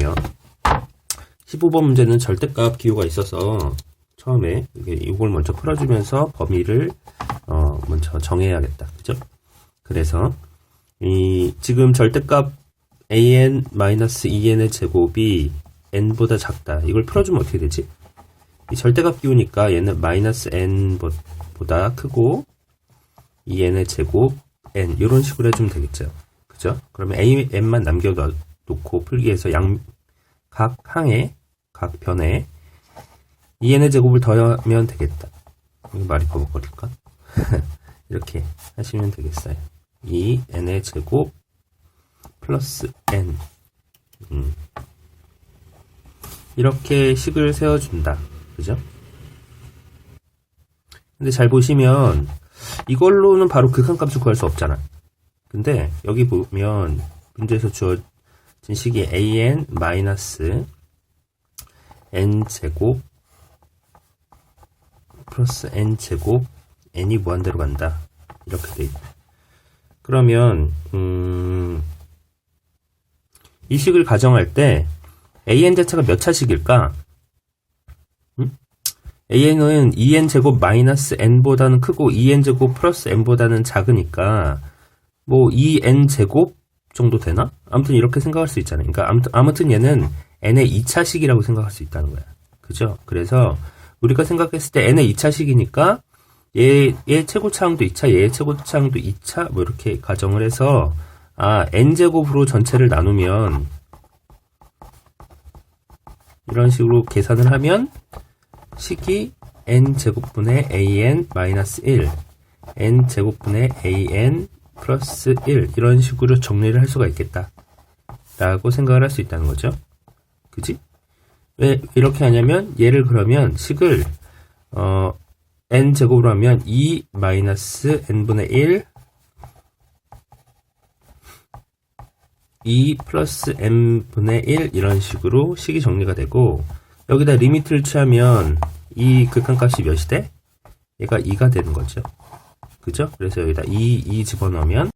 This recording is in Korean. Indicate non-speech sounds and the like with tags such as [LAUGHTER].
볼게요. 15번 문제는 절대값 기호가 있어서 처음에 이걸 먼저 풀어주면서 범위를 어, 먼저 정해야겠다. 그죠? 그래서 이 지금 절대값 an-2n의 제곱이 n보다 작다. 이걸 풀어주면 어떻게 되지? 이 절대값 기호니까 얘는 마이너스 n보다 크고 2n의 제곱 n 이런 식으로 해주면 되겠죠. 그죠? 그러면 a n만 남겨 놓고 풀기해서 양 각 항에 각 변에 2n의 제곱을 더하면 되겠다. 이거 말이 버벅거릴까? [LAUGHS] 이렇게 하시면 되겠어요. 2n의 제곱 플러스 n 음. 이렇게 식을 세워준다. 그죠? 근데 잘 보시면 이걸로는 바로 극한값을 구할 수 없잖아. 근데 여기 보면 문제에서 주어 진 식이 an 마이너스 n 제곱 플러스 n 제곱 n이 무한대로 간다. 이렇게 돼 있다. 그러면 음, 이 식을 가정할 때 an 자체가 몇 차식일까? 음? an은 2n 제곱 마이너스 n보다는 크고 2n 제곱 플러스 n보다는 작으니까 뭐 2n 제곱 정도 되나? 아무튼 이렇게 생각할 수 있잖아요. 그러니까 아무튼, 아무튼 얘는 n의 2차식이라고 생각할 수 있다는 거야. 그죠? 그래서 우리가 생각했을 때 n의 2차식이니까 얘, 얘 최고차항도 2차, 얘 최고차항도 2차, 뭐 이렇게 가정을 해서, 아, n제곱으로 전체를 나누면, 이런 식으로 계산을 하면, 식이 n제곱분의 an 마이너스 1, n제곱분의 an 플러스 1, 이런 식으로 정리를 할 수가 있겠다. 라고 생각을 할 수 있다는 거죠. 그지? 왜 이렇게 하냐면, 얘를 그러면 식을, 어, n 제곱으로 하면 2 마이너스 n분의 1 2 플러스 n분의 1 이런 식으로 식이 정리가 되고 여기다 리미트를 취하면 이 극한값이 몇이 돼? 얘가 2가 되는 거죠. 그죠? 그래서 여기다 2, 2 집어넣으면